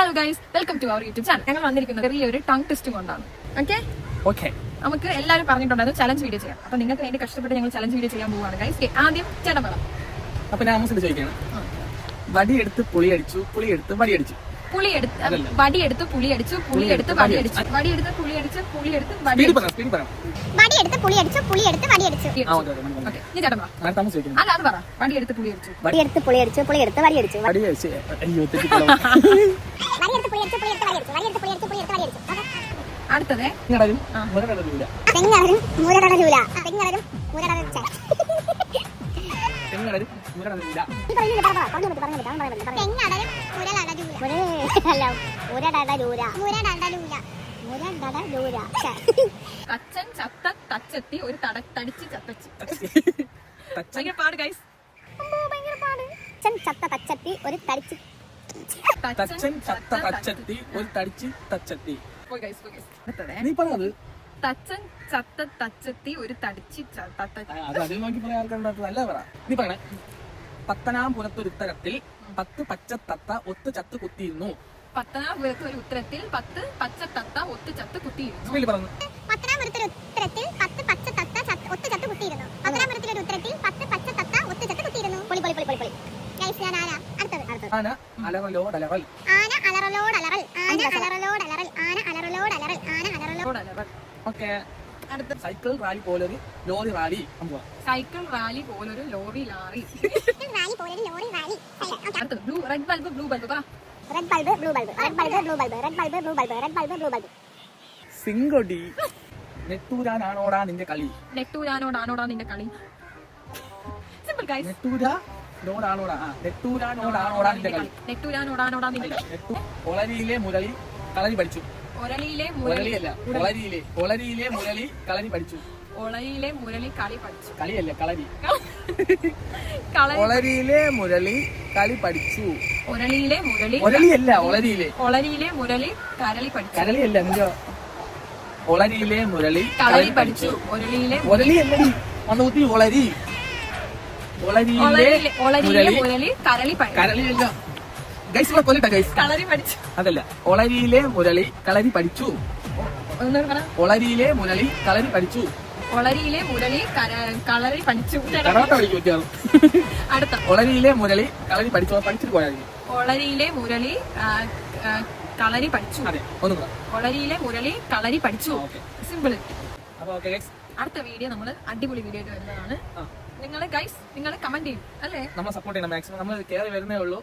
Hello guys welcome to our YouTube channel ഞങ്ങൾ വന്നിരിക്കുന്നത് ചെറിയൊരു ടങ് ടെസ്റ്റ് കൊണ്ടാണ്. ഓക്കെ ഓക്കെ നമുക്ക് എല്ലാവരും പറഞ്ഞിട്ടുണ്ടായിരുന്നു ചലഞ്ച് വീഡിയോ ചെയ്യാം അപ്പൊ നിങ്ങൾക്ക് വേണ്ടി കഷ്ടപ്പെട്ട് ഞങ്ങൾ ചലഞ്ച് വീഡിയോ ചെയ്യാൻ പോവാണ് ഗൈസ് ആദ്യം ചേട്ടൻ പറ. അപ്പൊ ഞാൻ ചോദിക്കണം. വടിയെടുത്ത് പുളിയടിച്ചു പുളിയെടുത്ത് വടിയടിച്ചു. പുളി എടുത്ത് വടി എടുത്ത് പുളി അടിച്ചു പുളി എടുത്ത് വടി അടിച്ചു വടി എടുത്ത് പുളി അടിച്ച് പുളി എടുത്ത് വടി വടി എടുത്ത് പുളി അടിച്ചു പുളി എടുത്ത് വടി അടിച്ചു ആ ഓക്കെ ഓക്കെ മനസ്സിലായി. ഓക്കെ നീ ചേട്ടൻ അല്ല അത് പറ. വടി എടുത്ത് പുളി അടിച്ചു വടിയെടുത്ത് പുളിയടിച്ചു പുളിയെടുത്ത് വടിയടിച്ചു. വടി അടിച്ചു അയ്യോ അടിച്ചു വടിയെടുത്ത് എടുത്ത് പുളിയെടുത്ത് വടിയടിച്ചു. വടിയെടുത്ത് പുളിയടിച്ചു പുളിയെടുത്ത് വടിയടിച്ചു. അടുത്തത്? നിങ്ങളാരും മുരടലില്ല തെങ്ങടരും മുരടടരൂല തെങ്ങടരും മുരടര നിങ്ങളാരും മുരടലില്ല തെങ്ങടരും മുരടടരൂല അല്ല മുരടടരൂല മുരടടരൂല മുരടടരൂല തച്ചൻ ചത്ത തച്ചെത്തി ഒരു തട തടിച്ച് ചത്തച്ച്. ഭയങ്കര പാട് ഗൈസ് ഭയങ്കര പാട്. അച്ഛൻ ചത്ത തച്ചത്തി ഒരു തടിച്ച് തച്ചൻ ചത്ത തച്ചത്തി ഒരു തടിച്ച് തച്ചത്തി. നീ പറഞ്ഞത് തച്ചൻ ചത്ത തച്ചത്തി ഒരു തടിച്ചി പത്തനാപുരത്തൊരുത്തരത്തിൽ പത്ത് പച്ച തത്ത ഒത്ത് ചത്ത് കുത്തിയിരുന്നു. പത്തനാപുരത്ത് ഒരു ഉത്തരത്തിൽ പത്ത് പച്ച തത്ത ഒത്ത് ചത്ത് കുത്തിയിരുന്നു. പത്തനാപുരത്തൊരു ഉത്തരത്തിൽ പത്ത് പച്ചത്തത്ത തത്ത ചത്ത- ഒത്ത് ചത്ത് കുത്തിയിരുന്നു. പത്തനാപുരത്തിലൊരു ഉത്തരത്തിൽ പത്ത് പച്ച തത്ത ഒത്ത് ചത്ത് കുത്തിയിരുന്നു. പൊളി പൊളി പൊളി പൊളി പൊളി. Guys, ഞാൻ ആരാ? അടുത്തത് അടുത്തത്. ആന അലറലോടലറൽ. ആന അലറലോടലറൽ. ആന അലറലോടലറൽ. ആന അലറലോടലറൽ. ആന ഓക്കെ. അടുത്ത സൈക്കിൾ റാലി പോലൊരു ലോറി റാലി സൈക്കിൾ റാലി പോലൊരു ലോറി ലാറി. അടുത്തത്. Blue red bulb blue bulb പറ red bulb blue bulb red bulb blue bulb red bulb blue bulb red bulb blue bulb സിംഗൊടി. നെട്ടൂരാനാണോടാ നിന്റെ കളി? നെട്ടൂരാനോടാണോടാ നിന്റെ കളി? സിമ്പിൾ ഗൈസ് ആ നെട്ടൂരാനോടാണോടാ നിന്റെ കളി? നെട്ടൂരാനോടാണോടാ നിന്റെ കളി? ഒളരിയിലെ മുരളി കളരി പഠിച്ചു. ഒരളിയിലെ മുരളി. മുരളിയല്ല ഒളരിയിലെ ഒളരിയിലെ മുരളി കളരി പഠിച്ചു. ഒളരിയിലെ മുരളി കളി പഠിച്ചു. കളിയല്ല കളരി. കള ഒളരിയിലെ മുരളി കളി പഠിച്ചു. ഒരളിയിലെ മുരളി ഒരളിയല്ല ഒളരിയിലെ. ഒളരിയിലെ മുരളി കരളി പഠിച്ചു. കരളിയല്ല എന്തോ ഒളരിയിലെ മുരളി കളരി പഠിച്ചു. ഒരളിയിലെ ഒരളിയല്ലടി ഒന്ന് കുത്തി ഒളരി. ഒളരിയിലെ മുരളി മുരളി കരളി പഠിച്ചു. കരളിയല്ല ഗൈസ് ഇവിടെ കൊല്ലട്ടെ ഗൈസ് കളരി പഠിച്ചു. അതല്ല ഒളരിയിലെ മുരളി കളരി പഠിച്ചു. ഒളരിയിലെ മുരളി കളരി പഠിച്ചു. ഒളരിയിലെ മുരളി കളരി പഠിച്ചു. അടുത്ത. ഒളരിയിലെ മുരളി കളരി പഠിച്ചു. പഠിച്ചിട്ട് പോയാൽ ഒളരിയിലെ മുരളി കളരി പഠിച്ചു. ഒളരിയിലെ മുരളി കളരി പഠിച്ചു. സിമ്പിൾ അടുത്ത വീഡിയോ നമ്മൾ അടിപൊളി വീഡിയോ ആയിട്ട് വരുന്നതാണ്. നിങ്ങൾ ഗൈസ് നിങ്ങൾ കമന്റ് ചെയ്യും. അല്ലേ? നമ്മൾ സപ്പോർട്ട് ചെയ്യണം മാക്സിമം നമ്മൾ കയറി വരുന്നേ ഉള്ളൂ.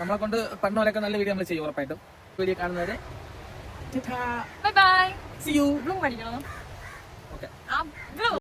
നമ്മളെ കൊണ്ട് പണ്ടോലൊക്കെ നല്ല വീഡിയോ നമ്മൾ ചെയ്യും ഉറപ്പായിട്ടും. വീഡിയോ കാണുന്നവരെ. ബൈ ബൈ സി യു ബ്ലൂ അടിക്കണം. ഓക്കെ